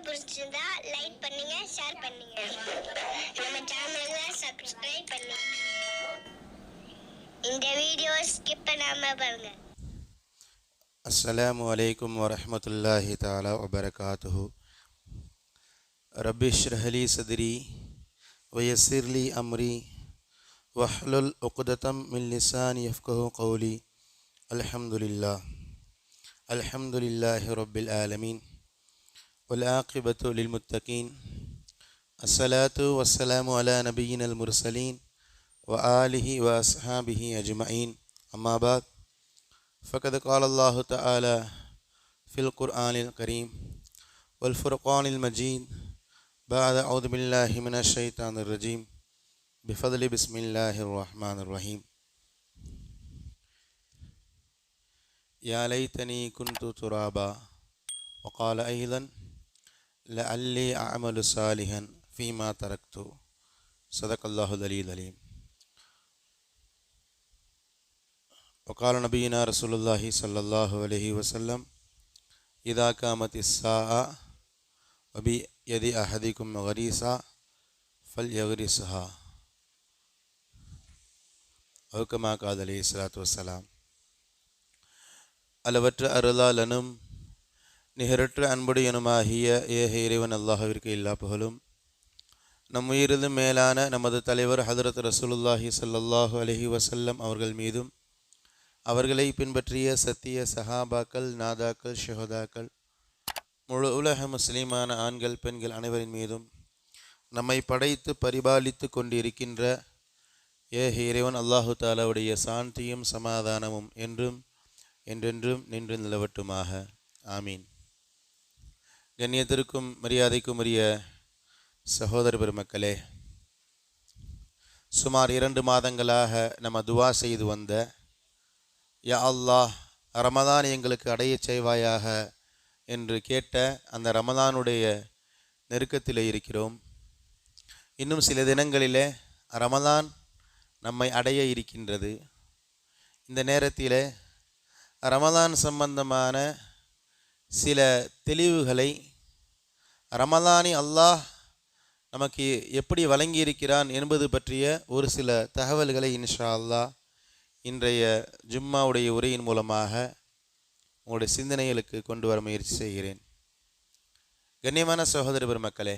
பிடிச்சிருந்தா லைக் பண்ணுங்க ஷேர் பண்ணுங்க நம்ம சேனலை சப்ஸ்கிரைப் பண்ணுங்க இந்த வீடியோ ஸ்கிப் பண்ணாம பாருங்க السلام عليكم ورحمة الله تعالى وبركاته رب اشرح لي صدري ويسر لي أمري واحلل عقدة من لساني يفقه قولي الحمد لله الحمد لله رب العالمين والعاقبة للمتقين. الصلاة والسلام على نبينا المرسلين وآله وأصحابه أجمعين. أما بعد فقد قال الله تعالى في القرآن الكريم والفرقان المجيد بعد أعوذ بالله من الشيطان الرجيم. بفضل بسم الله الرحمن الرحيم. يا ليتني كنت ترابا وقال أيضا لعلي أعمل صالحا فيما تركت صدق الله العلي العليم وقال نبينا رسول الله صلى الله عليه وسلم إذا قامت الساعة وبيد أحدكم غريسا فليغرسها أو كما قال عليه الصلاة والسلام அளவற்ற அருளாளனும் நிகரற்ற அன்புடையனுமாகிய ஏக இறைவன் அல்லாஹவிற்கு எல்லா புகழும். நம் உயிரது மேலான நமது தலைவர் ஹதரத் ரசூலுல்லாஹி ஸல்லல்லாஹு அலஹி வசல்லம் அவர்கள் மீதும் அவர்களை பின்பற்றிய சத்திய சஹாபாக்கள் நாதாக்கள் ஷஹதாக்கள் முழு உலக முஸ்லீமான ஆண்கள் பெண்கள் அனைவரின் மீதும் நம்மை படைத்து பரிபாலித்து கொண்டிருக்கின்ற ஏக இறைவன் அல்லாஹு தாலாவுடைய சாந்தியும் சமாதானமும் என்றும் என்றென்றும் நின்று நிலவட்டுமாக. ஆமீன். கண்ணியத்திற்கும் மரியாதைக்கும் உரிய சகோதர பெருமக்களே சுமார் இரண்டு மாதங்களாக நம்ம துவா செய்து வந்த யா அல்லாஹ் ரமதான் எங்களுக்கு அடையச் செய்வாயாக என்று கேட்ட அந்த ரமதானுடைய நெருக்கத்தில் இருக்கிறோம். இன்னும் சில தினங்களிலே ரமதான் நம்மை அடைய இருக்கின்றது. இந்த நேரத்தில் ரமதான் சம்பந்தமான சில தெளிவுகளை ரமலானி அல்லாஹ் நமக்கு எப்படி வழங்கியிருக்கிறான் என்பது பற்றிய ஒரு சில தகவல்களை இன்ஷா அல்லாஹ் இன்றைய ஜும்மாவுடைய உரையின் மூலமாக உங்களுடைய சிந்தனைகளுக்கு கொண்டு வர முயற்சி செய்கிறேன். கண்ணியமான சகோதர பெருமக்களே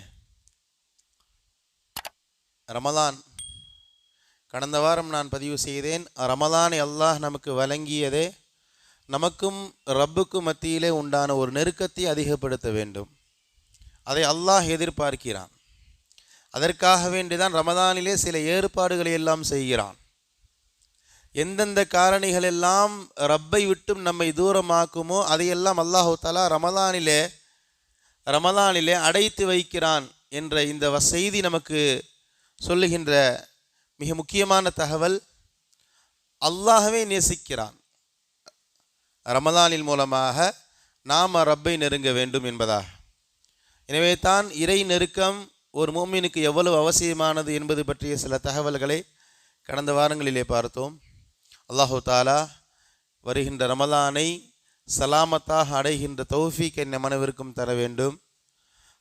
ரமலான் கடந்த வாரம் நான் பதிவு செய்தேன் ரமலானை அல்லாஹ் நமக்கு வழங்கியதே நமக்கும் ரப்புக்கும் மத்தியிலே உண்டான ஒரு நெருக்கத்தை அதிகப்படுத்த வேண்டும். அதை அல்லாஹ் எதிர்பார்க்கிறான். அதற்காக வேண்டிதான் ரமதானிலே சில ஏற்பாடுகளை எல்லாம் செய்கிறான். எந்தெந்த காரணிகள் எல்லாம் ரப்பை விட்டும் நம்மை தூரமாக்குமோ அதையெல்லாம் அல்லாஹு தலா ரமதானிலே ரமதானிலே அடைத்து வைக்கிறான் என்ற இந்த வ- செய்தி நமக்கு சொல்லுகின்ற மிக முக்கியமான தகவல் அல்லாஹவே நேசிக்கிறான். ரமதானின் மூலமாக நாம் ரப்பை நெருங்க வேண்டும் என்பதாக. எனவே தான் இறை நெருக்கம் ஒரு மோமினுக்கு எவ்வளவு அவசியமானது என்பது பற்றிய சில தகவல்களை கடந்த வாரங்களிலே பார்த்தோம். அல்லாஹு தாலா வருகின்ற ரமலானை சலாமத்தாக அடைகின்ற தௌஃபீக் என்ன மனவிற்கும் தர வேண்டும்.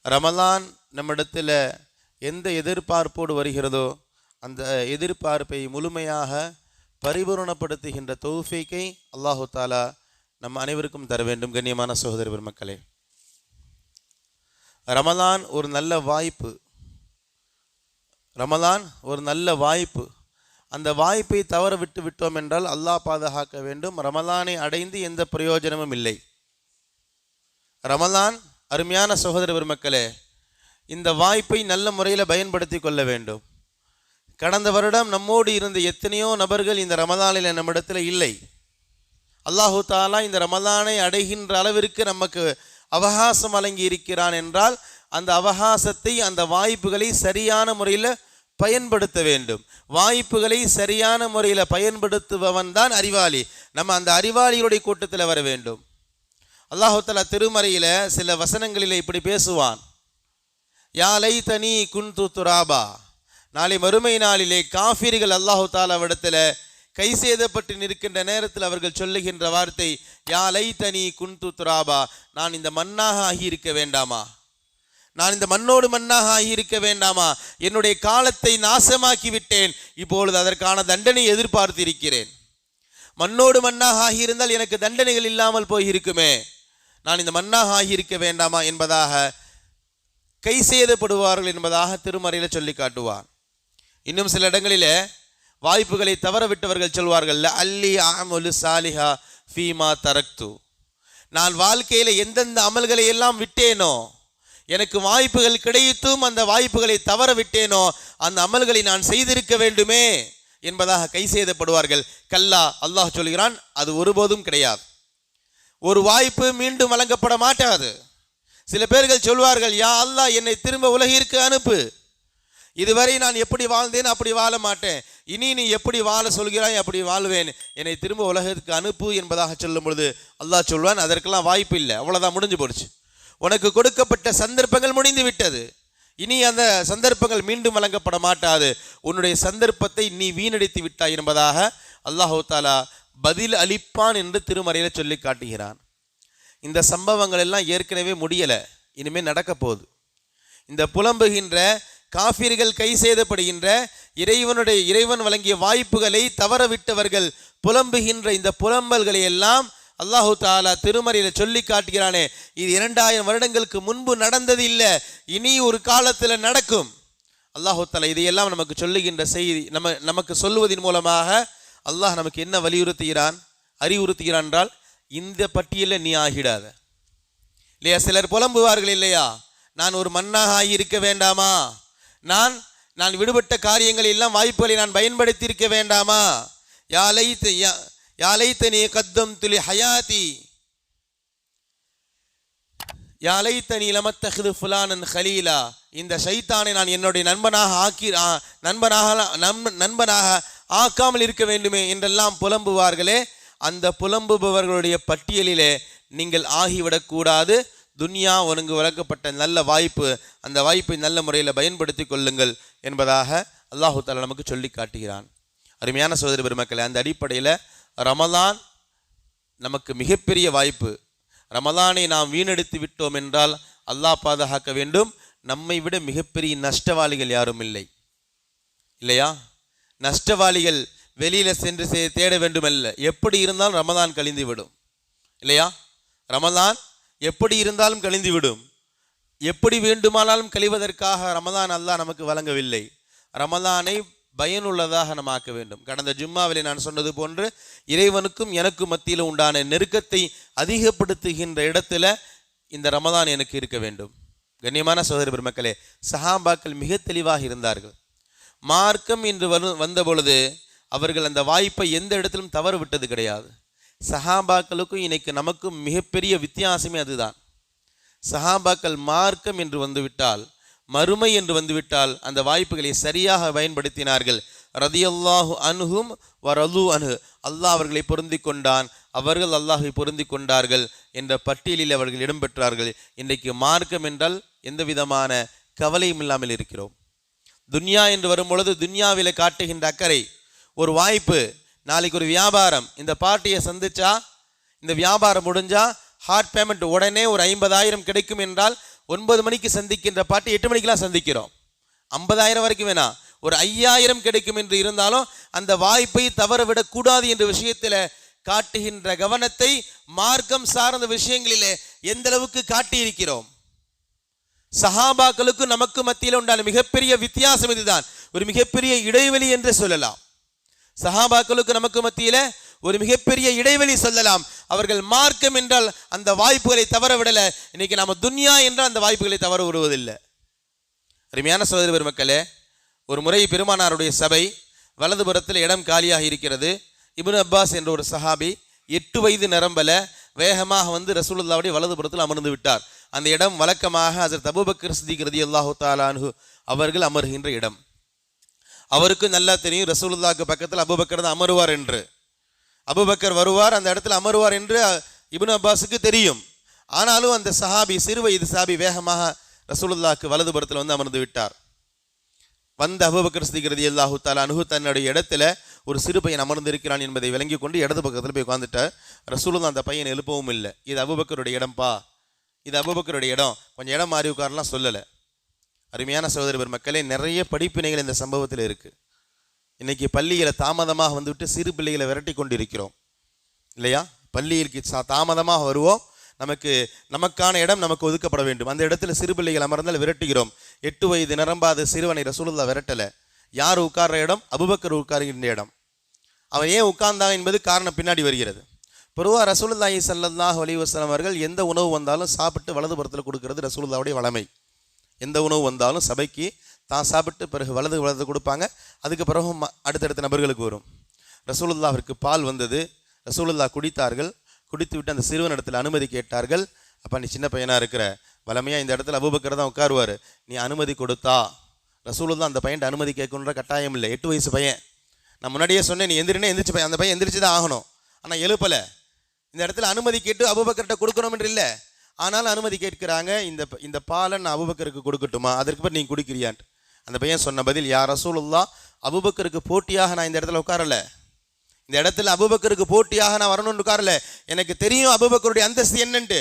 ரமலான் நம்மிடத்தில் எந்த எதிர்பார்ப்போடு வருகிறதோ அந்த எதிர்பார்ப்பை முழுமையாக பரிபூரணப்படுத்துகின்ற தௌஃபீக்கை அல்லாஹு தாலா நம் அனைவருக்கும் தர வேண்டும் கண்ணியமான சகோதர பெருமக்களே. ரமலான் ஒரு நல்ல வாய்ப்பு. ரமலான் ஒரு நல்ல வாய்ப்பு. அந்த வாய்ப்பை தவற விட்டு விட்டோம் என்றால் அல்லாஹ் பாதுகாக்க வேண்டும். ரமலானை அடைந்து எந்த பிரயோஜனமும் இல்லை. ரமலான் அருமையான சகோதர பெருமக்களே இந்த வாய்ப்பை நல்ல முறையில் பயன்படுத்தி கொள்ள வேண்டும். கடந்த வருடம் நம்மோடு இருந்த எத்தனையோ நபர்கள் இந்த ரமலானில் நம்மிடத்தில் இல்லை. அல்லாஹு தாலா இந்த ரமலானை அடைகின்ற அளவிற்கு நமக்கு அவகாசம் வழங்கி இருக்கிறான் என்றால் அந்த அவகாசத்தை அந்த வாய்ப்புகளை சரியான முறையில் பயன்படுத்த வேண்டும். வாய்ப்புகளை சரியான முறையில் பயன்படுத்துபவன் தான் அறிவாளி. நம்ம அந்த அறிவாளிகளுடைய கூட்டத்தில் வர வேண்டும். அல்லாஹாலா திருமறையில் சில வசனங்களில் இப்படி பேசுவான். யாலை தனி குன்து துராபா. நாளை மறுமை நாளிலே காஃபிர்கள் அல்லாஹு தாலாவிடத்தில் கை சேதப்பட்டு நிற்கின்ற நேரத்தில் அவர்கள் சொல்லுகின்ற வார்த்தை யா தனி குன்து துராபா நான் இந்த மண்ணாக ஆகியிருக்க வேண்டாமா? நான் இந்த மண்ணோடு மண்ணாக ஆகியிருக்க வேண்டாமா? என்னுடைய காலத்தை நாசமாக்கி விட்டேன் இப்பொழுது அதற்கான தண்டனை எதிர்பார்த்திருக்கிறேன். மண்ணோடு மண்ணாக ஆகியிருந்தால் எனக்கு தண்டனைகள் இல்லாமல் போயிருக்குமே. நான் இந்த மண்ணாக ஆகியிருக்க வேண்டாமா? என்பதாக கை சேதப்படுவார்கள் என்பதாக திருமறையில் சொல்லி காட்டுவார் இன்னும் சில இடங்களிலே வாய்ப்புகளை தவற விட்டவர்கள் சொல்வார்கள் அல்லி அமுலு சாலிஹா ஃபீமா தரக்து. நான் வாழ்க்கையில் எந்தெந்த அமல்களை எல்லாம் விட்டேனோ எனக்கு வாய்ப்புகள் கிடைத்தும் அந்த வாய்ப்புகளை தவற விட்டேனோ அந்த அமல்களை நான் செய்திருக்க வேண்டுமே என்பதாக கை செய்தப்படுவார்கள் கல்லா அல்லாஹ் சொல்கிறான் அது ஒருபோதும் கிடையாது. ஒரு வாய்ப்பு மீண்டும் வழங்கப்பட மாட்டாது. சில பேர்கள் சொல்வார்கள் யா அல்லாஹ் என்னை திரும்ப உலகிற்கு அனுப்பு. இதுவரை நான் எப்படி வாழ்ந்தேன் அப்படி வாழ மாட்டேன். இனி நீ எப்படி வாழ சொல்கிறாய் அப்படி வாழ்வேன். என்னை திரும்ப உலகத்துக்கு அனுப்பு என்பதாக சொல்லும் பொழுது அல்லாஹ் சொல்வான் அதற்கெல்லாம் வாய்ப்பு இல்லை. அவ்வளோதான் முடிஞ்சு போடுச்சு உனக்கு கொடுக்கப்பட்ட சந்தர்ப்பங்கள் முடிந்து விட்டது. இனி அந்த சந்தர்ப்பங்கள் மீண்டும் வழங்கப்பட மாட்டாது. உன்னுடைய சந்தர்ப்பத்தை நீ வீணடித்து விட்டாய் என்பதாக அல்லாஹு தாலா பதில் அளிப்பான் என்று திருமறையில் சொல்லி காட்டுகிறான். இந்த சம்பவங்கள் எல்லாம் ஏற்கனவே முடியலை. இனிமேல் நடக்க போகுது. இந்த புலம்புகின்ற காஃபிர்கள் கை செய்தப்படுகின்ற இறைவனுடைய இறைவன் வழங்கிய வாய்ப்புகளை தவறவிட்டவர்கள் புலம்புகின்ற இந்த புலம்பல்களை எல்லாம் அல்லாஹு தாலா திருமறையில் சொல்லி காட்டுகிறானே. இது இரண்டாயிரம் வருடங்களுக்கு முன்பு நடந்தது இல்லை இனி ஒரு காலத்தில் நடக்கும். அல்லாஹு தாலா இதையெல்லாம் நமக்கு சொல்லுகின்ற செய்தி நம்ம நமக்கு சொல்லுவதன் மூலமாக அல்லாஹ் நமக்கு என்ன வலியுறுத்துகிறான்? அறிவுறுத்துகிறான் என்றால் இந்த பட்டியலில் நீ ஆகிடாத. இல்லையா? சிலர் புலம்புவார்கள் இல்லையா? நான் ஒரு மண்ணாக ஆகியிருக்க வேண்டாமா? நான் நான் விடுபட்ட காரியங்கள் எல்லாம் வாய்ப்புகளை நான் பயன்படுத்தி இருக்க வேண்டாமா யாலைத்து யாலைத்தனி கத்தம் துளி ஹயாதி. யாலைத்தனி லமத்தஹது ஃபுலானன் ஹலீலா. இந்த சைத்தானை நான் என்னுடைய நண்பனாக ஆக்கி நண்பனாக நண்பனாக ஆக்காமல் இருக்க வேண்டுமே என்றெல்லாம் புலம்புவார்களே. அந்த புலம்புபவர்களுடைய பட்டியலிலே நீங்கள் ஆகிவிடக்கூடாது. துன்யா உனக்கு வழங்கப்பட்ட நல்ல வாய்ப்பு அந்த வாய்ப்பை நல்ல முறையில் பயன்படுத்தி கொள்ளுங்கள் என்பதாக அல்லாஹு தாலா நமக்கு சொல்லி காட்டுகிறான். அருமையான சோதரி பெருமக்களை அந்த அடிப்படையில் ரமலான் நமக்கு மிகப்பெரிய வாய்ப்பு. ரமலானை நாம் வீணடித்து விட்டோம் என்றால் அல்லாஹ் பாதுகாக்க வேண்டும். நம்மை விட மிகப்பெரிய நஷ்டவாளிகள் யாரும் இல்லை. இல்லையா? நஷ்டவாளிகள் வெளியில் சென்று சே- தேட வேண்டுமல்ல. எப்படி இருந்தாலும் ரமதான் கழிந்து விடும் இல்லையா? ரமதான் எப்படி இருந்தாலும் கழிந்துவிடும். எப்படி வேண்டுமானாலும் கழிவதற்காக ரமதான் அல்லாஹ் நமக்கு வழங்கவில்லை. ரமதானை பயனுள்ளதாக நம்ம ஆக்க வேண்டும். கடந்த ஜும்மாவிலே நான் சொன்னது போன்று இறைவனுக்கும் எனக்கும் மத்தியில் உண்டான நெருக்கத்தை அதிகப்படுத்துகின்ற இடத்துல இந்த ரமதான் எனக்கு இருக்க வேண்டும். கண்ணியமான சகோதர பெருமக்களே சஹாபாக்கள் மிக தெளிவாக இருந்தார்கள். மார்க்கம் என்று வரு வந்த பொழுது அவர்கள் அந்த வாய்ப்பை எந்த இடத்திலும் தவறு விட்டது கிடையாது. சஹாபாக்களுக்கும் இன்னைக்கு நமக்கும் மிகப்பெரிய வித்தியாசமே அதுதான். சஹாபாக்கள் மார்க்கம் என்று வந்துவிட்டால் மறுமை என்று வந்துவிட்டால் அந்த வாய்ப்புகளை சரியாக பயன்படுத்தினார்கள். ரதியல்லாஹு அணுகும் வரலு அணு அல்லாஹ் அவர்களை பொருந்தி கொண்டான் அவர்கள் அல்லாஹை பொருந்தி கொண்டார்கள் என்ற பட்டியலில் அவர்கள் இடம்பெற்றார்கள் இன்றைக்கு மார்க்கம் என்றால் எந்த விதமான கவலையும் இல்லாமல் இருக்கிறோம். துன்யா என்று வரும்பொழுது துன்யாவில் காட்டுகின்ற அக்கறை ஒரு வாய்ப்பு நாளைக்கு ஒரு வியாபாரம். இந்த பார்ட்டியை சந்திச்சா இந்த வியாபாரம் முடிஞ்சா ஹார்ட் பேமெண்ட் உடனே ஒரு ஐம்பதாயிரம் கிடைக்கும் என்றால் ஒன்பது மணிக்கு சந்திக்கின்ற பார்ட்டி எட்டு மணிக்கெல்லாம் சந்திக்கிறோம். ஐம்பதாயிரம் வரைக்கும் வேணாம் ஒரு ஐயாயிரம் கிடைக்கும் என்று இருந்தாலும் அந்த வாய்ப்பை தவறவிடக்கூடாது என்ற விஷயத்தில் காட்டுகின்ற கவனத்தை மார்க்கம் சார்ந்த விஷயங்களிலே எந்த அளவுக்கு காட்டியிருக்கிறோம்? சஹாபாக்களுக்கும் நமக்கு மத்தியில் உண்டான மிகப்பெரிய வித்தியாசம் இதுதான். ஒரு மிகப்பெரிய இடைவெளி என்று சொல்லலாம். சஹாபாக்களுக்கு நமக்கு மத்தியில ஒரு மிகப்பெரிய இடைவெளி சொல்லலாம். அவர்கள் மார்க்கம் என்றால் அந்த வாய்ப்புகளை தவற விடல. இன்னைக்கு நாம துன்யா என்றால் அந்த வாய்ப்புகளை தவற விடுவதில்லை. அருமையான சகோதர பெருமக்களே ஒரு முறை பெருமானாருடைய சபை வலதுபுறத்தில் இடம் காலியாக இருக்கிறது. இபுன் அப்பாஸ் என்ற ஒரு சஹாபி எட்டு வயது நிரம்பல வேகமாக வந்து ரசூலுல்லாவுடைய வலதுபுறத்தில் அமர்ந்து விட்டார். அந்த இடம் வழக்கமாக ஹசரத் அபூபக்கர் சித்திக் அல்லாஹு தாலானு அவர்கள் அமர்கின்ற இடம். அவருக்கு நல்லா தெரியும். ரசூலுல்லாக்கு பக்கத்தில் அபூபக்கர் தான் அமருவார் என்று. அபூபக்கர் வருவார் அந்த இடத்துல அமருவார் என்று இப்னு அப்பாஸுக்கு தெரியும். ஆனாலும் அந்த சஹாபி சிறு வயது சஹாபி வேகமாக ரசூலுல்லாக்கு வலதுபுறத்தில் வந்து அமர்ந்து விட்டார். வந்த அபூபக்கர் சித்திக்கிறது அல்லாஹு தாலா அனுகு தன்னுடைய இடத்துல ஒரு சிறு பையன் அமர்ந்திருக்கிறான் என்பதை விளங்கி கொண்டு இடது பக்கத்தில் போய் உட்காந்துட்டார் ரசூலுல்லா அந்த பையன் எழுப்பவும் இல்லை. இது அபூபக்கருடைய இடம்பா இது அபுபக்கருடைய இடம். கொஞ்சம் இடம் மாறி உட்காரலாம் சொல்லலை. அருமையான சகோதர பெருமக்களே நிறைய படிப்பினைகள் இந்த சம்பவத்தில் இருக்குது இன்றைக்கி பள்ளிகளை தாமதமாக வந்துவிட்டு சிறு பிள்ளைகளை விரட்டி கொண்டிருக்கிறோம். இல்லையா? பள்ளிகளுக்கு சா- தாமதமாக வருவோம். நமக்கு நமக்கான இடம் நமக்கு ஒதுக்கப்பட வேண்டும். அந்த இடத்துல சிறு பிள்ளைகள் அமர்ந்தால் விரட்டுகிறோம். எட்டு வயது நிரம்பாத சிறுவனை ரசூலுல்லா விரட்டலை. யார் உட்கார்ற இடம்? அபுபக்கர் உட்காருகின்ற இடம். அவன் ஏன் உட்கார்ந்தான் என்பது காரணம் பின்னாடி வருகிறது. பொதுவாக ரசூலுல்லாஹி சல்லாஹ் அலி வஸ்லாம் அவர்கள் எந்த உணவு வந்தாலும் சாப்பிட்டு வலதுபுறத்தில் கொடுக்கறது ரசூலுல்லாவுடைய வளமை. எந்த உணவு வந்தாலும் சபைக்கு தான் சாப்பிட்டு பிறகு வலது வலது கொடுப்பாங்க. அதுக்கு பிறகு ம- அடுத்தடுத்த நபர்களுக்கு வரும். ரசூலுல்லாவிற்கு பால் வந்தது. ரசூலுல்லா குடித்தார்கள். குடித்து விட்டு அந்த சிறுவன் இடத்துல அனுமதி கேட்டார்கள். அப்போ நீ சின்ன பையனாக இருக்கிற. வளமையாக இந்த இடத்துல அபுபக்கரை தான் உட்காருவார். நீ அனுமதி கொடுத்தா. ரசூலுல்லா அந்த பையன் அனுமதி கேட்கணுன்ற கட்டாயம் இல்லை. எட்டு வயசு பையன். நான் முன்னாடியே சொன்னேன் நீ எந்திரினே எந்திரிச்சு பையன். அந்த பையன் எந்திரிச்சு தான் ஆகணும். ஆனால் எழுப்பலை. இந்த இடத்துல அனுமதி கேட்டு அபுபக்கர்கிட்ட கொடுக்கணும் இல்லை. ஆனாலும் அனுமதி கேட்கிறாங்க இந்த இந்த பாலை நான் அபுபக்கருக்கு கொடுக்கட்டுமா? அதற்கு பிறகு நீ குடிக்கிறியான்ட்டு அந்த பையன் சொன்ன பதில் யார் ரசூலுல்லா அபுபக்கருக்கு போட்டியாக நான் இந்த இடத்துல உட்காரல. இந்த இடத்துல அபுபக்கருக்கு போட்டியாக நான் வரணும்னு உட்காரல. எனக்கு தெரியும் அபுபக்கருடைய அந்தஸ்து என்னன்ட்டு.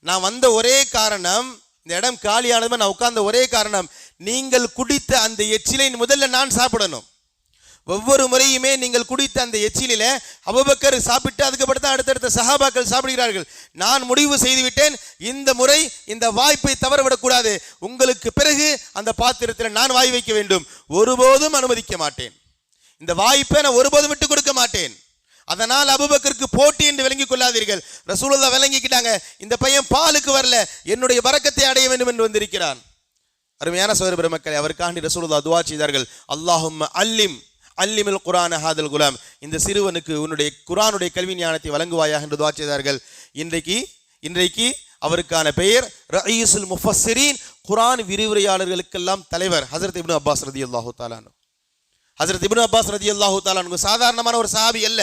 நான் வந்த ஒரே காரணம் இந்த இடம் காலியானதுமே நான் உட்கார்ந்த ஒரே காரணம் நீங்கள் குடித்த அந்த எச்சிலை முதல்ல நான் சாப்பிடணும். ஒவ்வொரு முறையுமே நீங்கள் குடித்த அந்த எச்சிலில அபுபக்கர் சாப்பிட்டு அதுக்கப்புறம் தான் அடுத்தடுத்த சஹாபாக்கள் சாப்பிடுகிறார்கள். நான் முடிவு செய்துவிட்டேன். இந்த முறை இந்த வாய்ப்பை தவறவிடக்கூடாது. உங்களுக்கு பிறகு அந்த பாத்திரத்தில் நான் வாய் வைக்க வேண்டும். ஒருபோதும் அனுமதிக்க மாட்டேன். இந்த வாய்ப்பை நான் ஒருபோதும் விட்டு கொடுக்க மாட்டேன். அதனால் அபுபக்கருக்கு போட்டி என்று விளங்கிக் கொள்ளாதீர்கள். ரசூலுல்லா விளங்கிக்கிட்டாங்க. இந்த பையன் பாலுக்கு வரல. என்னுடைய வரக்கத்தை அடைய வேண்டும் என்று வந்திருக்கிறான். அருமையான சோதர பெருமக்களை அவருக்காண்டி ரசூலுல்லா துவா செய்தார்கள். அல்லாஹும் அல்லிம். அல்லிமில் குரான ஹாதல் குலாம். இந்த சிறுவனுக்கு உன்னுடைய குரானுடைய கல்வி ஞானத்தை வழங்குவாயாக என்று துவா செய்தார்கள். இன்றைக்கு இன்றைக்கு அவருக்கான பெயர் ரயீசுல் முஃபஸ்ஸிரீன் குரான் விரிவுரையாளர்களுக்கெல்லாம் தலைவர் ஹசரத் இப்னு அப்பாஸ் ரதி அல்லாஹு தாலானு ஹசரத் இப்னு அப்பாஸ் ரதி அல்லாஹு தாலானு சாதாரணமான ஒரு சாபி அல்ல.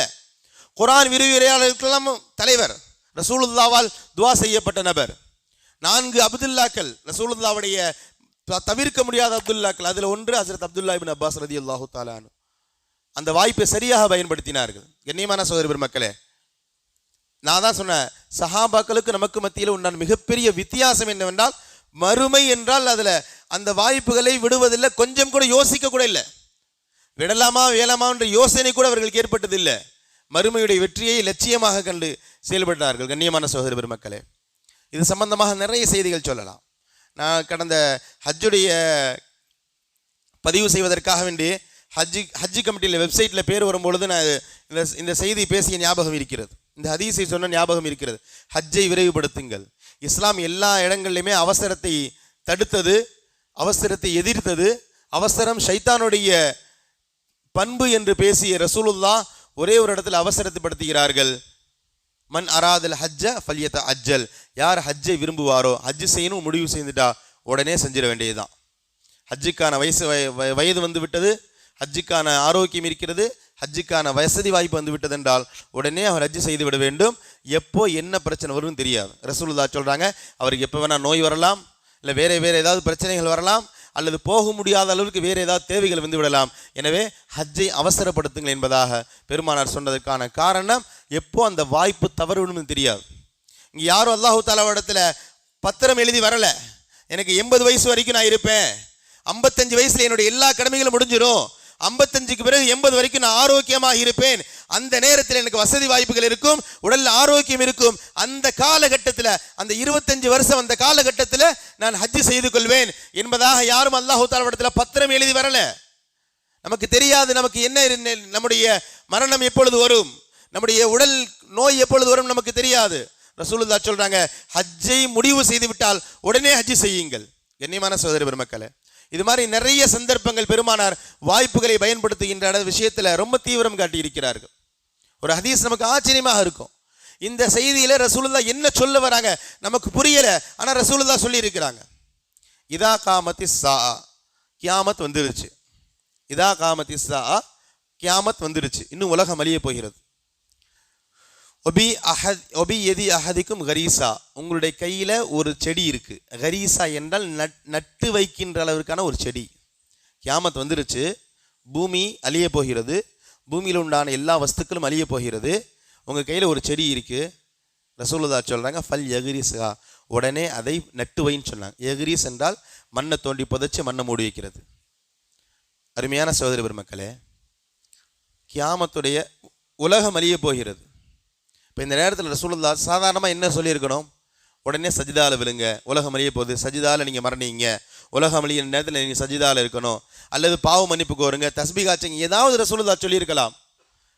குரான் விரிவுரையாளர்களுக்கெல்லாம் தலைவர் ரசூலுல்லாவால் துவா செய்யப்பட்ட நபர். நான்கு அப்துல்லாக்கள் ரசூலுல்லாவுடைய தவிர்க்க முடியாத அப்துல்லாக்கள். அதில் ஒன்று ஹசரத் அப்துல்லா இபின் அப்பாஸ் ரதி அல்லாஹு தாலானு அந்த வாய்ப்பை சரியாக பயன்படுத்தினார்கள். கண்ணியமான சகோதரி பெருமக்களே நான் தான் சொன்னேன் சஹாபாக்களுக்கு நமக்கு மத்தியில் உண்டான மிகப்பெரிய வித்தியாசம் என்னவென்றால் மறுமை என்றால் அதில் அந்த வாய்ப்புகளை விடுவதில்லை கொஞ்சம் கூட யோசிக்க கூட இல்லை. விடலாமா வேலாமா என்ற யோசனை கூட அவர்களுக்கு ஏற்பட்டதில்லை மறுமையுடைய வெற்றியை லட்சியமாக கண்டு செயல்பட்டார்கள் கண்ணியமான சகோதரி பெருமக்களே. இது சம்பந்தமாக நிறைய செய்திகள் சொல்லலாம். நான் கடந்த ஹஜ்ஜுடைய பதிவு செய்வதற்காக வேண்டி ஹஜ்ஜி ஹஜ்ஜி கமிட்டியில் வெப்சைட்டில் பேர் வரும்பொழுது நான் இந்த இந்த செய்தி பேசிய ஞாபகம் இருக்கிறது. இந்த ஹதீஸை சொன்ன ஞாபகம் இருக்கிறது. ஹஜ்ஜை விரைவுபடுத்துங்கள். இஸ்லாம் எல்லா இடங்கள்லையுமே அவசரத்தை தடுத்தது அவசரத்தை எதிர்த்தது. அவசரம் ஷைத்தானுடைய பண்பு என்று பேசிய ரசூலுல்லா ஒரே ஒரு இடத்துல அவசரத்துப்படுத்துகிறார்கள். மண் மன் அராதல் ஹஜ்ஜ ஃபல்யத்த அஜ்ஜல். யார் ஹஜ்ஜை விரும்புவாரோ ஹஜ்ஜு செய்யணும் முடிவு செய்துட்டா உடனே செஞ்சிட வேண்டியதுதான். ஹஜ்ஜுக்கான வயசு வய- வயது வந்து விட்டது. ஹஜ்ஜுக்கான ஆரோக்கியம் இருக்கிறது ஹஜ்ஜுக்கான வசதி வாய்ப்பு வந்து விட்டதென்றால் உடனே அவர் ஹஜ்ஜு செய்து விட வேண்டும். எப்போ என்ன பிரச்சனை வரும்னு தெரியாது. ரசூலுல்லா சொல்கிறாங்க அவருக்கு எப்போ வேணால் நோய் வரலாம் இல்லை வேறு வேறு ஏதாவது பிரச்சனைகள் வரலாம் அல்லது போக முடியாத அளவுக்கு வேறு ஏதாவது தேவைகள் வந்து விடலாம். எனவே ஹஜ்ஜை அவசரப்படுத்துங்கள் என்பதாக பெருமானார் சொன்னதற்கான காரணம் எப்போ அந்த வாய்ப்பு தவறுவிடும் தெரியாது. இங்கே யாரும் அல்லாஹூ தாலாவிடத்தில் பத்திரம் எழுதி வரலை. எனக்கு எண்பது வயசு வரைக்கும் நான் இருப்பேன். ஐம்பத்தஞ்சு வயசில் என்னுடைய எல்லா கடமைகளும் முடிஞ்சிடும் ஐம்பத்தஞ்சுக்கு பிறகு எண்பது வரைக்கும் நான் ஆரோக்கியமாக இருப்பேன். அந்த நேரத்தில் எனக்கு வசதி வாய்ப்புகள் இருக்கும் உடல் ஆரோக்கியம் இருக்கும். அந்த காலகட்டத்தில் அந்த இருபத்தஞ்சு வருஷம் அந்த காலகட்டத்தில் நான் ஹஜ்ஜு செய்து கொள்வேன். என்பதாக யாரும் அல்லாஹு தாலாவிடத்தில் பத்திரம் எழுதி வரல. நமக்கு தெரியாது நமக்கு என்ன நம்முடைய மரணம் எப்பொழுது வரும்? நம்முடைய உடல் நோய் எப்பொழுது வரும் நமக்கு தெரியாது. ரசூலுல்லா சொல்றாங்க ஹஜ்ஜை முடிவு செய்து விட்டால் உடனே ஹஜ்ஜு செய்யுங்கள். கண்ணியமான சகோதரி பெருமக்களை இது மாதிரி நிறைய சந்தர்ப்பங்கள் பெருமானார் வாய்ப்புகளை பயன்படுத்துகின்ற விஷயத்தில் ரொம்ப தீவிரம் காட்டியிருக்கிறார்கள். ஒரு ஹதீஸ் நமக்கு ஆச்சரியமாக இருக்கும். இந்த செய்தியில் ரசூலுல்லா என்ன சொல்ல வராங்க நமக்கு புரியலை. ஆனால் ரசூலுல்லா சொல்லியிருக்கிறாங்க. இதா காமத்தி சா கியாமத் வந்துருச்சு. இதா காமத்தி சா கியாமத் வந்துருச்சு. இன்னும் உலகம் அழிய போகிறது. ஒபி அஹத் ஒபி எதி அஹதிக்கும் கரீசா. உங்களுடைய கையில் ஒரு செடி இருக்குது கரீசா என்றால் நட் நட்டு வைக்கின்ற அளவிற்கான ஒரு செடி. கியாமத் வந்துருச்சு. பூமி அழிய போகிறது. பூமியில் உண்டான எல்லா வஸ்துக்களும் அழிய போகிறது. உங்கள் கையில் ஒரு செடி இருக்குது ரசூலுல்லா சொல்கிறாங்க ஃபல் எகிரிஸ்ஹா உடனே அதை நட்டு வைன்னு சொன்னாங்க. எகிரிஸ் என்றால் மண்ணை தோண்டி புதைச்சு மண்ணை மூடி வைக்கிறது. அருமையான சகோதரி பெருமக்களே கியாமத்துடைய உலகம் அழிய போகிறது. இப்போ இந்த நேரத்தில் ரசூலுல்லா சாதாரணமாக என்ன சொல்லியிருக்கணும்? உடனே சஜிதாவில் விழுங்க. உலகம் அழிய போகுது. சஜிதாவில் நீங்கள் மரணிங்க. உலகம் அழிய நேரத்தில் நீங்கள் சஜிதாவில் இருக்கணும். அல்லது பாவ மன்னிப்பு கோருங்க. தஸ்பி காய்ச்சிங்க ஏதாவது ரசூலுல்லா சொல்லியிருக்கலாம்.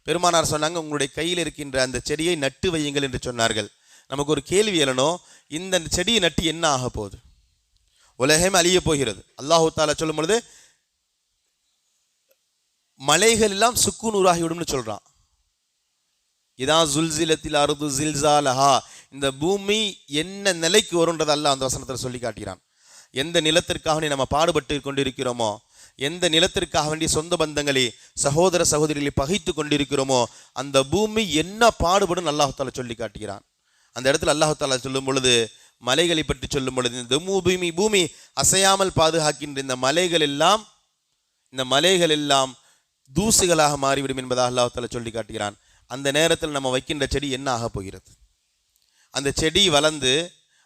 பெருமானார் சொன்னாங்க உங்களுடைய கையில் இருக்கின்ற அந்த செடியை நட்டு வையுங்கள் என்று சொன்னார்கள். நமக்கு ஒரு கேள்வி எழணும். இந்த செடியை நட்டு என்ன ஆக போகுது? உலகமே அழிய போகிறது. அல்லாஹு தாலா சொல்லும் பொழுது மலைகள் எல்லாம் சுக்குநூறாகிவிடும்னு சொல்கிறான் இதான் ஜுல்சிலத்தில் அருது ஜில்சாலஹா இந்த பூமி என்ன நிலைக்கு வரும்ன்றது அல்ல அந்த வசனத்தில் சொல்லி காட்டுகிறான். எந்த நிலத்திற்காக வேண்டி நம்ம பாடுபட்டு கொண்டிருக்கிறோமோ எந்த நிலத்திற்காக வேண்டிய சொந்த பந்தங்களை சகோதர சகோதரிகளை பகைத்து கொண்டிருக்கிறோமோ அந்த பூமி என்ன பாடுபடும் அல்லாஹ் சொல்லி காட்டுகிறான். அந்த இடத்துல அல்லாஹ் சொல்லும் பொழுது மலைகளை பற்றி சொல்லும் பொழுது இந்த பூமி பூமி அசையாமல் பாதுகாக்கின்ற இந்த மலைகள் எல்லாம் இந்த மலைகள் எல்லாம் தூசுகளாக மாறிவிடும் என்பதாக அல்லாஹ் சொல்லி காட்டுகிறான். அந்த நேரத்தில் நம்ம வைக்கின்ற செடி என்ன ஆக போகிறது? அந்த செடி வளர்ந்து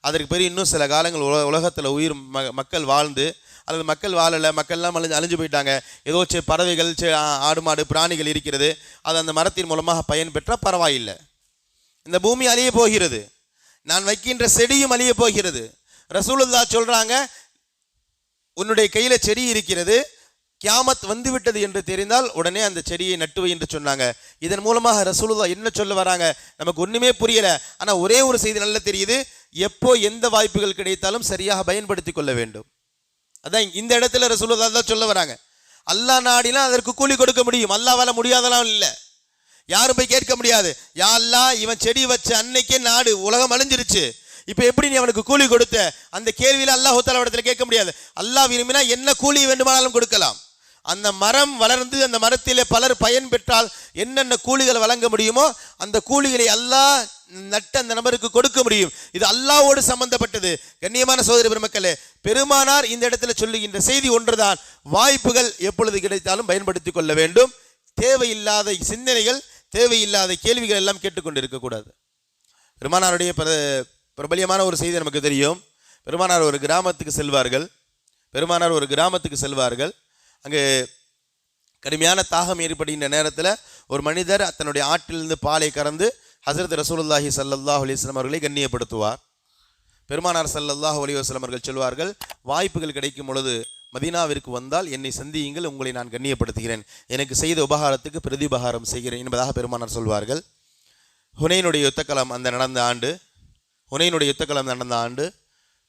அதற்கு பெரிய இன்னும் சில காலங்கள் உல உலகத்தில் உயிர் ம மக்கள் வாழ்ந்து அல்லது மக்கள் வாழலை மக்கள்லாம் அழிஞ்சு அழிஞ்சு போயிட்டாங்க. ஏதோ செ பறவைகள் செ ஆடு மாடு பிராணிகள் இருக்கிறது. அது அந்த மரத்தின் மூலமாக பயன் பெற்றால் பரவாயில்லை. இந்த பூமி அழிய போகிறது. நான் வைக்கின்ற செடியும் அழிய போகிறது. ரசூலுல்லா சொல்கிறாங்க உன்னுடைய கையில் செடி இருக்கிறது கியாமத் வந்து விட்டது என்று தெரிந்தால் உடனே அந்த செடியை நட்டுவை என்று சொன்னாங்க. இதன் மூலமாக ரசூலுல்லா என்ன சொல்ல வராங்க? நமக்கு ஒன்றுமே புரியல. ஆனால் ஒரே ஒரு செய்தி நல்லா தெரியுது. எப்போ எந்த வாய்ப்புகள் கிடைத்தாலும் சரியாக பயன்படுத்தி கொள்ள வேண்டும். அதான் இந்த இடத்துல ரசூலுல்லா தான் சொல்ல வராங்க. அல்லா நாடினா அதற்கு கூலி கொடுக்க முடியும். அல்லாவால் முடியாதெல்லாம் இல்லை. யாரும் போய் கேட்க முடியாது. யா அல்லாஹ் இவன் செடி வச்ச அன்னைக்கே நாடு உலகம் அழிஞ்சிருச்சு. இப்போ எப்படி நீ அவனுக்கு கூலி கொடுத்த? அந்த கேள்வியில் அல்லாஹ் இடத்துல கேட்க முடியாது. அல்லாஹ் விரும்பினா என்ன கூலி வேண்டுமானாலும் கொடுக்கலாம். அந்த மரம் வளர்ந்து அந்த மரத்திலே பலர் பயன் பெற்றால் என்னென்ன கூலிகள் வழங்க முடியுமோ அந்த கூலிகளை அல்லாஹ் நட்ட அந்த நபருக்கு கொடுக்க முடியும். இது அல்லாவோடு சம்பந்தப்பட்டது. கண்ணியமான சோதரி பெருமக்களே பெருமானார் இந்த இடத்துல சொல்லுகின்ற செய்தி ஒன்றுதான். வாய்ப்புகள் எப்பொழுது கிடைத்தாலும் பயன்படுத்தி கொள்ள வேண்டும். தேவையில்லாத சிந்தனைகள் தேவையில்லாத கேள்விகள் எல்லாம் கேட்டுக்கொண்டு இருக்கக்கூடாது பெருமானாருடைய பிர- பிரபலியமான ஒரு செய்தி நமக்கு தெரியும். பெருமானார் ஒரு கிராமத்துக்கு செல்வார்கள். பெருமானார் ஒரு கிராமத்துக்கு செல்வார்கள். அங்கே கடுமையான தாகம் ஏற்படுகின்ற நேரத்தில் ஒரு மனிதர் தன்னுடைய ஆற்றிலிருந்து பாலை கறந்து ஹசரத் ரசூலுல்லாஹி ஸல்லல்லாஹு அலைஹி அவர்களை கண்ணியப்படுத்துவார். பெருமானார் சல்லல்லாஹ் அலி வஸ்லம் அவர்கள் சொல்வார்கள் வாய்ப்புகள் கிடைக்கும் பொழுது மதீனாவிற்கு வந்தால் என்னை சந்தியுங்கள் உங்களை நான் கண்ணியப்படுத்துகிறேன். எனக்கு செய்த உபகாரத்துக்கு பிரதிபகாரம் செய்கிறேன் என்பதாக பெருமானார் சொல்வார்கள். ஹுனையினுடைய யுத்தக்கலம் அந்த நடந்த ஆண்டு ஹுனையினுடைய யுத்தக்கலம் நடந்த ஆண்டு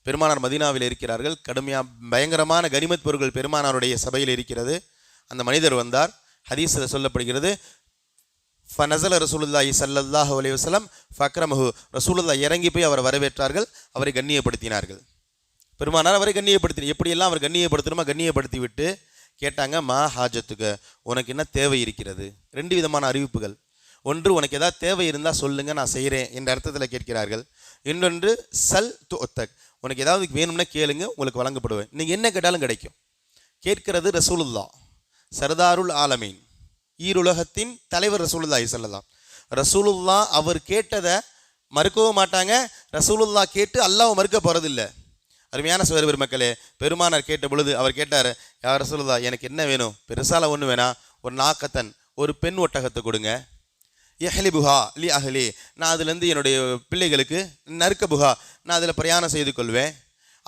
பெருமானார் மதீனாவில் இருக்கிறார்கள். கடுமையா பயங்கரமான கனிமத் பொருட்கள் பெருமானாருடைய சபையில் இருக்கிறது. அந்த மனிதர் வந்தார். ஹதீஸில் சொல்லப்படுகிறது ஃபனசல ரசூலுல்லாஹி ஸல்லல்லாஹு அலைஹி வஸல்லம் ஃபக்ரமஹு. ரசூலுல்லா இறங்கி போய் அவரை வரவேற்றார்கள். அவரை கண்ணியப்படுத்தினார்கள். பெருமானார் அவரை கண்ணியப்படுத்தின எப்படியெல்லாம் அவர் கண்ணியப்படுத்தணுமா கண்ணியப்படுத்தி விட்டு கேட்டாங்க மா ஹாஜத்துக்கு உனக்கு என்ன தேவை இருக்கிறது? ரெண்டு விதமான அறிவிப்புகள். ஒன்று உனக்கு ஏதாவது தேவை இருந்தால் சொல்லுங்கள் நான் செய்கிறேன் என்ற அர்த்தத்தில் கேட்கிறார்கள். இன்னொன்று சல் துத்தக் உனக்கு ஏதாவது வேணும்னா கேளுங்க உங்களுக்கு வழங்கப்படுவேன். நீங்கள் என்ன கேட்டாலும் கிடைக்கும். கேட்கிறது ரசூலுல்லா சர்தாருல் ஆலமீன். ஈருலகத்தின் தலைவர் ரசூலுல்லா ஸல்லல்லாஹு ரசூலுல்லா அவர் கேட்டதை மறுக்கவும் மாட்டாங்க. ரசூலுல்லா கேட்டு அல்லாஹ் மறுக்க போகிறதில்ல அருமையான சுவர் பெருமக்களே பெருமானார் கேட்ட பொழுது அவர் கேட்டார் யார் ரசூலுல்லா எனக்கு என்ன வேணும்? பெருசால ஒன்று வேணாம். ஒரு நாக்கத்தன் ஒரு பெண் ஒட்டகத்தை கொடுங்க. எஹ்லிபுஹா லி அஹ்லி நான் அதுலேருந்து என்னுடைய பிள்ளைகளுக்கு நறுக்கபுகா. நான் அதில் பிரயாணம் செய்து கொள்வேன்.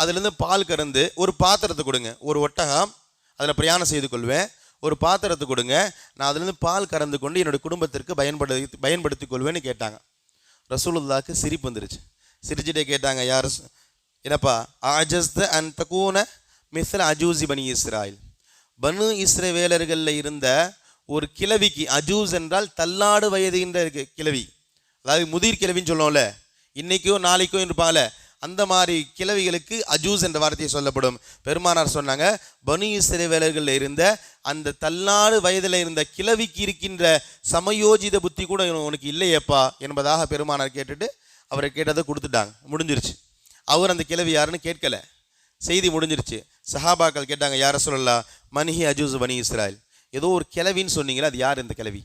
அதுலேருந்து பால் கறந்து ஒரு பாத்திரத்தை கொடுங்க. ஒரு ஒட்டகம் அதில் பிரயாணம் செய்து கொள்வேன். ஒரு பாத்திரத்தை கொடுங்க. நான் அதுலேருந்து பால் கறந்து கொண்டு என்னுடைய குடும்பத்திற்கு பயன்படுத்தி பயன்படுத்தி கொள்வேன்னு கேட்டாங்க. ரசூலுல்லாக்கு சிரிப்பு வந்துருச்சு. சிரிச்சுட்டே கேட்டாங்க யார் என்னப்பா? ஆஜஸ்த அண்ட் தகூன மிஸ்ல அஜூசி பனி இஸ்ராயில். பனு இஸ்ரவேலர்களில் இருந்த ஒரு கிழவிக்கு அஜூஸ் என்றால் தள்ளாடு வயதுகின்ற கி- கிழவி. அதாவது முதிர் கிழவின்னு சொல்லுவோம்ல இன்னைக்கோ நாளைக்கோ இருப்பாங்கல்ல அந்த மாதிரி கிழவிகளுக்கு அஜூஸ் என்ற வார்த்தையை சொல்லப்படும். பெருமானார் சொன்னாங்க பனு இஸ்ரவேலர்களில் இருந்த அந்த தள்ளாடு வயதில் இருந்த கிழவிக்கு இருக்கின்ற சமயோஜித புத்தி கூட உனக்கு இல்லையேப்பா என்பதாக பெருமானார் கேட்டுட்டு அவரை கேட்டதை கொடுத்துட்டாங்க. முடிஞ்சிருச்சு. அவர் அந்த கிழவி யாருன்னு கேட்கல. செய்தி முடிஞ்சிருச்சு. சஹாபாக்கள் கேட்டாங்க யாரை சொல்லலாம் மனிஹி அஜூஸ் பனி இஸ்ராயல். ஏதோ ஒரு கிழவின்னு சொன்னீங்களே அது யார் இந்த கிழவி?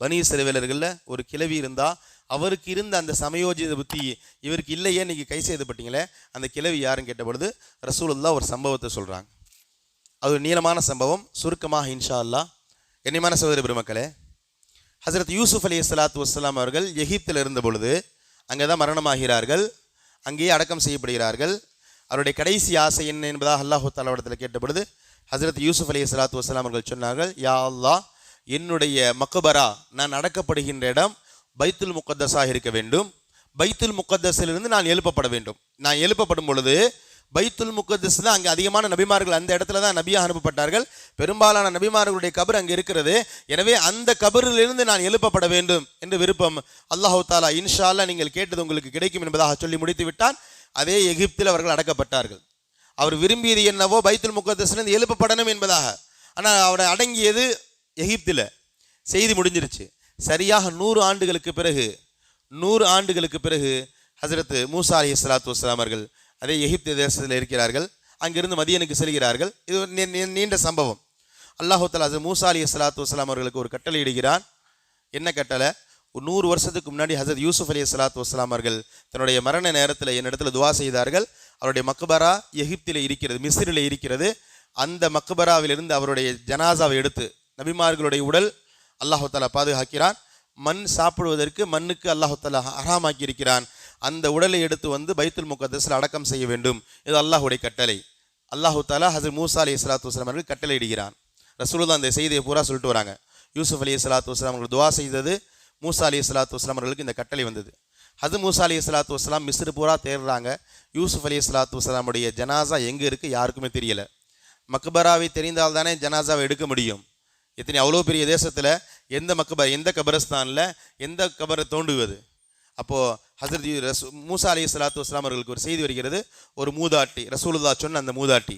பனீர் சிறுவேலர்களில் ஒரு கிழவி இருந்தால் அவருக்கு இருந்த அந்த சமயோஜித புத்தி இவருக்கு இல்லையே நீங்கள் கை செய்தப்பட்டீங்களே அந்த கிழவி யாருன்னு கேட்டபொழுது ரசூலுல்லா ஒரு சம்பவத்தை சொல்கிறாங்க அது ஒரு நீளமான சம்பவம் சுருக்கமாக இன்ஷா அல்லாஹ் கண்ணியமான சகோதர பெருமக்களே ஹசரத் யூசுப் அலி சலாத்து வஸ்லாம் அவர்கள் எகிப்தில் இருந்த பொழுது அங்கே தான் மரணமாகிறார்கள் அங்கேயே அடக்கம் செய்யப்படுகிறார்கள். அவருடைய கடைசி ஆசை என்ன என்பதாக அல்லாஹு தாலாவிடத்தில் கேட்ட பொழுது ஹசரத் யூசுப் அலி சலாத்து வஸ்லாம் அவர்கள் சொன்னார்கள் யா அல்லா என்னுடைய மக்பரா நான் அடக்கப்படுகின்ற இடம் பைத்துல் முக்கத்தஸாக இருக்க வேண்டும். பைத்துல் முக்கத்தஸிலிருந்து நான் எழுப்பப்பட வேண்டும். நான் எழுப்பப்படும் பொழுது பைத்துல் முக்கத்தஸ் தான் அங்கே அதிகமான நபிமார்கள் அந்த இடத்துல தான் நபியாக அனுப்பப்பட்டார்கள். பெரும்பாலான நபிமார்களுடைய கபர் அங்கே இருக்கிறது. எனவே அந்த கபரிலிருந்து நான் எழுப்பப்பட வேண்டும் என்று விருப்பம் அல்லாஹு தாலா இன்ஷா நீங்கள் கேட்டது உங்களுக்கு கிடைக்கும் என்பதாக சொல்லி முடித்து விட்டால் அதே எகிப்தில் அவர்கள் அடக்கப்பட்டார்கள். அவர் விரும்பியது என்னவோ பைத்துல் முக்கத்தஸ்லேருந்து எழுப்பப்படணும் என்பதாக. ஆனால் அவரை அடங்கியது எகிப்தில். செய்தி முடிஞ்சிருச்சு. சரியாக நூறு ஆண்டுகளுக்கு பிறகு நூறு ஆண்டுகளுக்கு பிறகு ஹசரத் மூசா அலி இஸ்லாத்து வஸ்லாம் அவர்கள் அதே எகிப்து தேசத்தில் இருக்கிறார்கள். அங்கிருந்து மதியனுக்கு செல்கிறார்கள். இது நீ- நீண்ட சம்பவம். அல்லாஹு ஹசரத் மூசா அலி இஸ்லாத்து வஸ்லாம் அவர்களுக்கு ஒரு கட்டளை இடுகிறான். என்ன கட்டளை? ஒரு நூறு வருஷத்துக்கு முன்னாடி ஹசரத் யூசுஃப் அலி சலாத்து வஸ்லாம் அவர்கள் தன்னுடைய மரண நேரத்தில் என்னிடத்தில் துவா செய்தார்கள். அவருடைய மக்பரா எகிப்தில் இருக்கிறது மிஸ்ரில் இருக்கிறது. அந்த மக்பராவிலிருந்து அவருடைய ஜனாசாவை எடுத்து நபிமார்களுடைய உடல் அல்லாஹாலா பாதுகாக்கிறான். மண் சாப்பிடுவதற்கு மண்ணுக்கு அல்லாஹாலா தாலா இருக்கிறான். அந்த உடலை எடுத்து வந்து பைத்துல் முகத்தஸில் அடக்கம் செய்ய வேண்டும். இது அல்லாஹுடைய கட்டளை. அல்லாஹு தாலா ஹசர் மூசா அலி இஸ்லாத்து வஸ்லாம் அவர்கள் கட்டளை இடுகிறான் ரசூலுல்லா அந்த செய்தியை பூரா சொல்லிட்டு வராங்க. யூசுஃப் அலி இஸ்லாத்து வஸ்லாம் அவர்கள் துவா செய்தது மூசா அலி இஸ்லாத்து வஸ்லாம் அவர்களுக்கு இந்த கட்டளை வந்தது. அது மூசா அலி இஸ்லாத்து வஸ்லாம் மிஸ்ரு பூரா தேடுறாங்க. யூசுஃப் அலி சலாத்து வஸ்லாமுடைய ஜனாசா எங்கே இருக்குது யாருக்குமே தெரியலை. மக்பராவை தெரிந்தால் தானே ஜனாசாவை எடுக்க முடியும். எத்தனை அவ்வளோ பெரிய தேசத்தில் எந்த மக்பர் எந்த கபரஸ்தானில் எந்த கபரை தோண்டுவது? அப்போது ஹசரத் ரசூ மூசா அலி சலாத்து வஸ்லாம் அவர்களுக்கு ஒரு செய்தி வருகிறது. ஒரு மூதாட்டி ரசூலுல்லா சொன்ன அந்த மூதாட்டி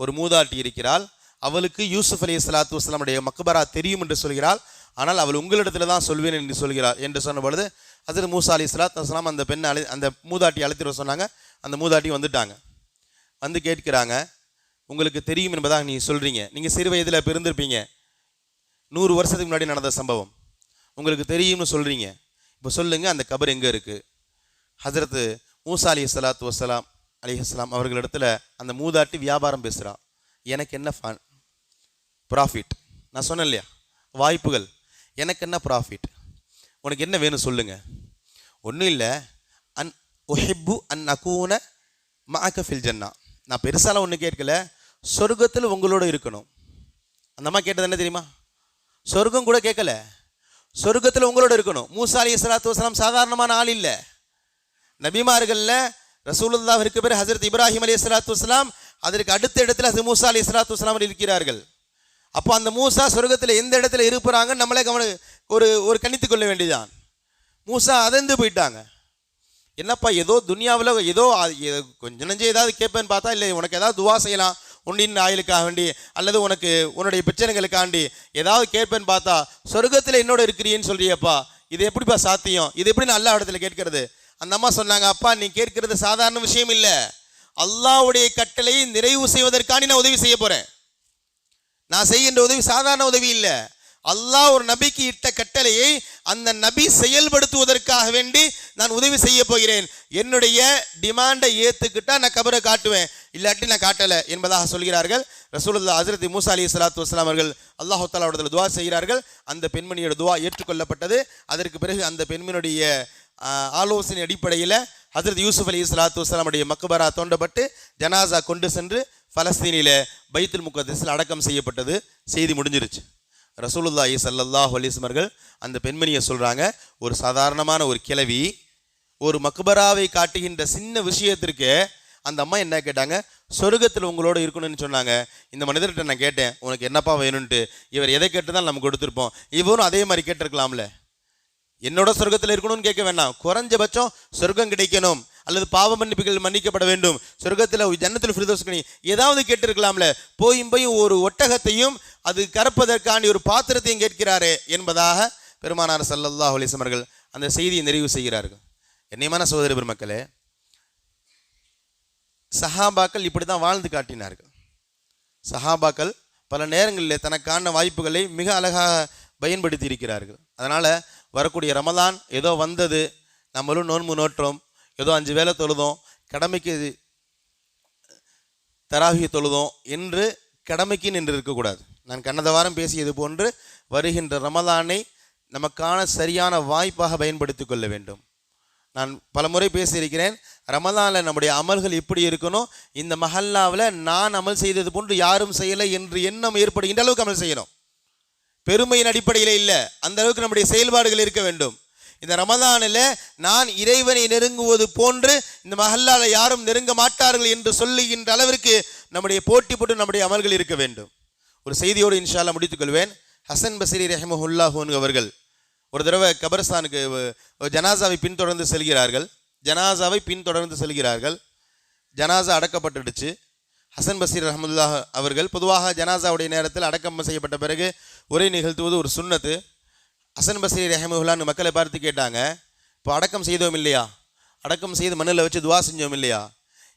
ஒரு மூதாட்டி இருக்கிறாள். அவளுக்கு யூசுஃப் அலி சலாத்து வஸ்லாமுடைய மக்பரா தெரியும் என்று சொல்கிறாள். ஆனால் அவள் உங்களிடத்தில் தான் சொல்வேன் என்று சொல்கிறாள் என்று சொன்ன பொழுது அதில் மூசா அலி சலாத் அஸ்லாம் அந்த பெண்ணை அழை அந்த மூதாட்டி அழைத்து வர சொன்னாங்க. அந்த மூதாட்டி வந்துட்டாங்க. வந்து கேட்கிறாங்க உங்களுக்கு தெரியும் என்பதாக நீங்கள் சொல்கிறீங்க நீங்கள் சிறு வயதில் பிறந்திருப்பீங்க. நூறு வருஷத்துக்கு முன்னாடி நடந்த சம்பவம். உங்களுக்கு தெரியும்னு சொல்கிறீங்க இப்போ சொல்லுங்கள் அந்த கபர் எங்கே இருக்குது ஹசரத்து மூசா அலி சலாத்து வசலாம் அலிஹஸ்லாம் அவர்களிடத்தில் அந்த மூதாட்டி வியாபாரம் பேசுகிறா எனக்கு என்ன ஃபன் ப்ராஃபிட் நான் சொன்னேன் இல்லையா? வாய்ப்புகள். எனக்கு என்ன ப்ராஃபிட் உனக்கு என்ன வேணும் சொல்லுங்க. ஒன்றும் இல்லை. அன் ஒஹிப்பு அன் அகூன மாக்க ஃபில் ஜன்னா. நான் பெருசாலாம் ஒன்று கேட்கல. சொர்க்கத்தில் உங்களோட இருக்கணும். அந்த அம்மா கேட்டது என்ன தெரியுமா? சொர்க்கம் கூட கேட்கல. சொர்க்கத்தில் உங்களோட இருக்கணும். மூசா அலி சலாத்து வசலாம் சாதாரணமான ஆள் இல்லை. நபிமார்களில் ரசூலுல்லாவிற்கு பேர் ஹசரத் இப்ராஹிம் அலி இஸ்லாத்து வஸ்லாம் அதற்கு அடுத்த இடத்துல ஹசரத் மூசா அலி இஸ்லாத்து வஸ்லாம் இருக்கிறார்கள். அப்போ அந்த மூசா சொர்க்கத்தில் எந்த இடத்துல இருக்கிறாங்கன்னு நம்மளே கவன ஒரு ஒரு கணித்து கொள்ள வேண்டியதான் மூசா அதந்து போயிட்டாங்க. என்னப்பா ஏதோ துனியாவில் ஏதோ அது கொஞ்சம் நஞ்சம் ஏதாவது கேட்பேன்னு பார்த்தா இல்லை உனக்கு ஏதாவது துவா செய்யலாம் உண்டின் ஆயுளுக்காக வேண்டி அல்லது உனக்கு உன்னுடைய பிரச்சனைகளுக்காண்டி ஏதாவது கேட்பேன்னு பார்த்தா சொர்க்கத்தில் என்னோட இருக்கிறீன்னு சொல்றியப்பா இது எப்படிப்பா சாத்தியம்? இது எப்படி நான் இடத்துல கேட்கறது? அந்த அம்மா சொன்னாங்க அப்பா நீ கேட்கறது சாதாரண விஷயம் இல்லை. அல்லாவுடைய கட்டளையை நிறைவு செய்வதற்காண்டி நான் உதவி செய்ய போகிறேன் நான் செய்கின்ற உதவி சாதாரண உதவி இல்லை. அல்லாஹ் ஒரு நபிக்கு இட்ட கட்டளையை அந்த நபி செயல்படுத்துவதற்காக வேண்டி நான் உதவி செய்ய போகிறேன். என்னுடைய டிமாண்டை ஏற்றுக்கிட்டா நான் கபரை காட்டுவேன். இல்லாட்டி நான் காட்டலை என்பதாக சொல்கிறார்கள். ரசூலுல்லா ஹசரத் மூசா அலி சலாத்து வஸ்லாம் அவர்கள் அல்லாஹு தாலாவிடத்தில் துவா செய்கிறார்கள். அந்த பெண்மணியோட துவா ஏற்றுக்கொள்ளப்பட்டது. அதற்கு பிறகு அந்த பெண்மணியுடைய ஆலோசனை அடிப்படையில் ஹசரத் யூசுஃப் அலி சலாத்து வஸ்லாமுடைய மக்பரா தோண்டப்பட்டு ஜனாசா கொண்டு சென்று ஃபலஸ்தீனில் பைத்துல் முகத்தஸில் அடக்கம் செய்யப்பட்டது. செய்தி முடிஞ்சிருச்சு. ரசூலுல்லாஹி சல்லல்லாஹ் அலிஸ்மர்கள் அந்த பெண்மணியை சொல்கிறாங்க ஒரு சாதாரணமான ஒரு கிளவி ஒரு மக்பராவை காட்டுகின்ற சின்ன விஷயத்திற்கு அந்த அம்மா என்ன கேட்டாங்க சொர்க்கத்தில் உங்களோட இருக்கணும்னு சொன்னாங்க. இந்த மனிதர்கிட்ட நான் கேட்டேன் உனக்கு என்னப்பா வேணும்ன்ட்டு? இவர் எதை கேட்டுதான் நம்ம கொடுத்துருப்போம். இவரும் அதே மாதிரி கேட்டிருக்கலாம்ல. என்னோட சொர்க்கத்தில் இருக்கணும்னு கேட்க வேண்டாம் குறைஞ்சபட்சம் சொர்க்கம் கிடைக்கணும். அல்லது பாவ மன்னிப்புகள் மன்னிக்கப்பட வேண்டும். சொர்க்கத்தில் ஜன்னத்தில் ஃபிரிதோஸ்கனி ஏதாவது கேட்டிருக்கலாம்ல. போயும் போய் ஒரு ஒட்டகத்தையும் அது கறப்பதற்காண்டி ஒரு பாத்திரத்தையும் கேட்கிறாரே என்பதாக பெருமானார் ஸல்லல்லாஹு அலைஹி அந்த செய்தியை நிறைவு செய்கிறார்கள். என்னையமான சகோதரி பெருமக்களே சஹாபாக்கள் இப்படி தான் வாழ்ந்து காட்டினார்கள். சஹாபாக்கள் பல நேரங்களில் தனக்கான வாய்ப்புகளை மிக அழகாக பயன்படுத்தி இருக்கிறார்கள் அதனால் வரக்கூடிய ரமதான் ஏதோ வந்தது நம்மளும் நோன்பு நோற்றோம் ஏதோ அஞ்சு வேளை தொழுதோம் கடமைக்கு தராகிய தொழுதோம் என்று கடமைக்கு நின்று இருக்கக்கூடாது. நான் கண்ணத வாரம் பேசியது போன்று வருகின்ற ரமதானை நமக்கான சரியான வாய்ப்பாக பயன்படுத்தி கொள்ள வேண்டும். நான் பலமுறை பேசியிருக்கிறேன் ரமதானில் நம்முடைய அமல்கள் எப்படி இருக்கணும் இந்த மஹல்லாவில் நான் அமல் செய்தது போன்று யாரும் செய்யலை என்று எண்ணம் ஏற்படுகின்ற அளவுக்கு அமல் செய்யணும். பெருமையின் அடிப்படையில் இல்லை அந்த அளவுக்கு நம்முடைய செயல்பாடுகள் இருக்க வேண்டும். இந்த ரமதானில் நான் இறைவனை நெருங்குவது போன்று இந்த மஹல்லால யாரும் நெருங்க மாட்டார்கள் என்று சொல்லுகின்ற அளவிற்கு நம்முடைய போட்டி போட்டு நம்முடைய அமல்கள் இருக்க வேண்டும். ஒரு செய்தியோடு இன்ஷால்லா முடித்துக்கொள்வேன் ஹசன் பசரி ரஹமஹுல்லாஹூன் அவர்கள் ஒரு தடவை கபரஸ்தானுக்கு ஜனாசாவை பின்தொடர்ந்து செல்கிறார்கள். ஜனாசாவை பின்தொடர்ந்து செல்கிறார்கள். ஜனாசா அடக்கப்பட்டுடுச்சு. ஹசன் பசீர் ரஹமுல்லா அவர்கள் பொதுவாக ஜனாசாவுடைய நேரத்தில் அடக்கம் செய்யப்பட்ட பிறகு உரை நிகழ்த்துவது ஒரு சுன்னத்து ஹசன் பசீர் ரஹமுல்லான்னு மக்களை பார்த்து கேட்டாங்க இப்போ அடக்கம் செய்தோம் இல்லையா? அடக்கம் செய்து மண்ணில் வச்சு துவா செஞ்சோம் இல்லையா?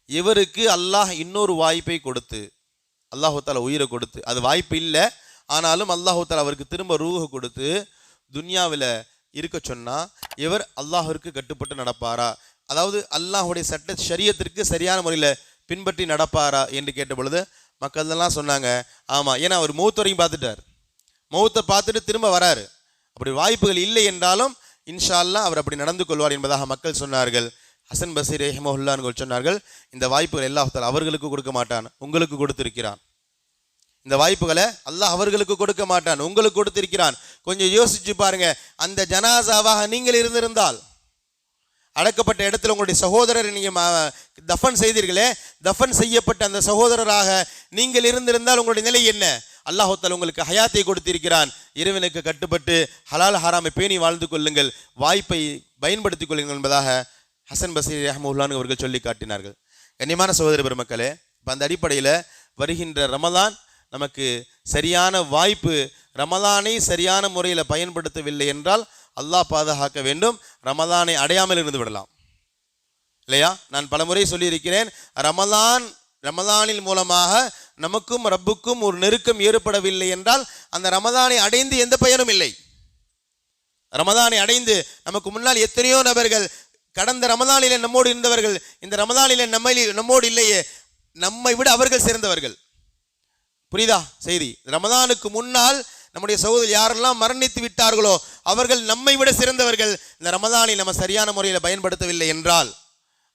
இவருக்கு அல்லாஹ் இன்னொரு வாய்ப்பை கொடுத்து அல்லாஹு உயிரை கொடுத்து அது வாய்ப்பு இல்லை ஆனாலும் அல்லாஹு அவருக்கு திரும்ப ரூஹ கொடுத்து துன்யாவில் இருக்க சொன்னால் இவர் அல்லாஹிற்கு கட்டுப்பட்டு நடப்பாரா? அதாவது அல்லாஹுடைய சட்ட சரியத்திற்கு சரியான முறையில் பின்பற்றி நடப்பாரா? என்று கேட்ட பொழுது மக்கள் எல்லாம் சொன்னாங்க ஆமாம் ஏன்னா அவர் மௌத் வரையும் பார்த்துட்டார். மௌத்தை பார்த்துட்டு திரும்ப வராரு. அப்படி வாய்ப்புகள் இல்லை என்றாலும் இன்ஷா அவர் அப்படி நடந்து கொள்வார் என்பதாக மக்கள் சொன்னார்கள். ஹசன் பசீர் ஹெமஹுல்லான்னு சொன்னார்கள் இந்த வாய்ப்புகள் எல்லாத்தால் அவர்களுக்கு கொடுக்க மாட்டான் உங்களுக்கு கொடுத்திருக்கிறான். இந்த வாய்ப்புகளை அல்லாஹ் அவர்களுக்கு கொடுக்க மாட்டான் உங்களுக்கு கொடுத்திருக்கிறான். கொஞ்சம் யோசிச்சு பாருங்க அந்த ஜனாசாவாக நீங்கள் இருந்திருந்தால் அடக்கப்பட்ட இடத்துல உங்களுடைய சகோதரர் நீங்கள் தஃபன் செய்தீர்களே தஃபன் செய்யப்பட்ட அந்த சகோதரராக நீங்கள் இருந்திருந்தால் உங்களுடைய நிலை என்ன? அல்லாஹால உங்களுக்கு ஹயாத்தை கொடுத்திருக்கிறான். இறைவனுக்கு கட்டுப்பட்டு ஹலால் ஹராமை பேணி வாழ்ந்து கொள்ளுங்கள். வாய்ப்பை பயன்படுத்திக் கொள்ளுங்கள் என்பதாக ஹசன் பசீர் ரஹமுல்லான் அவர்கள் சொல்லி காட்டினார்கள். கண்ணியமான சகோதர பெருமக்களே இப்போ அந்த அடிப்படையில் வருகின்ற ரமதான் நமக்கு சரியான வாய்ப்பு ரமதானை சரியான முறையில் பயன்படுத்தவில்லை என்றால் அல்லாஹ் பாதுகாக்க வேண்டும். ரமதானை அடையாமல் இருந்து விடலாம். இல்லையா? நான் பலமுறை சொல்லியிருக்கிறேன் ரமதான் ரமதானின் மூலமாக நமக்கும் ரப்புக்கும் ஒரு நெருக்கம் ஏற்படவில்லை என்றால் அந்த ரமதானை அடைந்து எந்த பயனும் இல்லை. ரமதானை அடைந்து நமக்கு முன்னால் எத்தனையோ நபர்கள் கடந்த ரமதானிலே நம்மோடு இருந்தவர்கள் இந்த ரமதானிலே நம்ம நம்மோடு இல்லையே நம்மை விட அவர்கள் சிறந்தவர்கள். புரியுதா? செய்தி. ரமதானுக்கு முன்னால் நம்முடைய சகோதரி யாரெல்லாம் மரணித்து விட்டார்களோ அவர்கள் நம்மை விட சிறந்தவர்கள். இந்த ரமதானை நம்ம சரியான முறையில் பயன்படுத்தவில்லை என்றால்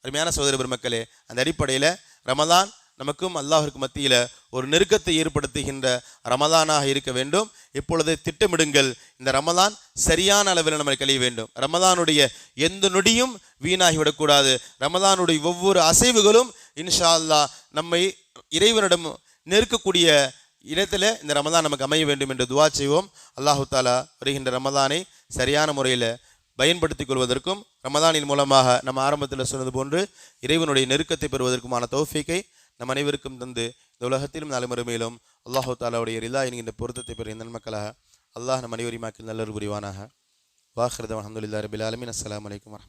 அருமையான சகோதர பெருமக்களே அந்த அடிப்படையில் ரமதான் நமக்கும் அல்லாஹிற்கு மத்தியில் ஒரு நெருக்கத்தை ஏற்படுத்துகின்ற ரமதானாக இருக்க வேண்டும். இப்பொழுது திட்டமிடுங்கள். இந்த ரமதான் சரியான அளவில் நம்ம கழிய வேண்டும். ரமதானுடைய எந்த நொடியும் வீணாகிவிடக்கூடாது ரமதானுடைய ஒவ்வொரு அசைவுகளும் இன்ஷா அல்லாஹ் நம்மை இறைவனிடம் நெருக்கக்கூடிய இடத்துல இந்த ரமதான் நமக்கு அமைய வேண்டும் என்று துவா செய்வோம். அல்லாஹு தாலா வருகின்ற ரமதானை சரியான முறையில் பயன்படுத்திக் கொள்வதற்கும் ரமதானின் மூலமாக நம்ம ஆரம்பத்தில் சொன்னது போன்று இறைவனுடைய நெருக்கத்தை பெறுவதற்குமான தௌஃபீக்கை நம் அனைவருக்கும் தந்து இந்த உலகத்திலும் நாளை அல்லாஹு தாலாவுடைய ரிலா என்கின்ற பொருத்தத்தை பெரிய நன்மக்களாக அல்லாஹ் நம் அனைவரிமாக்கில் நல்லொரு புரிவானாக. வாஹ்ரதம் அஹமதுல்லா ரபில் ஆலமின். அஸ்ஸலாமு அலைக்கும்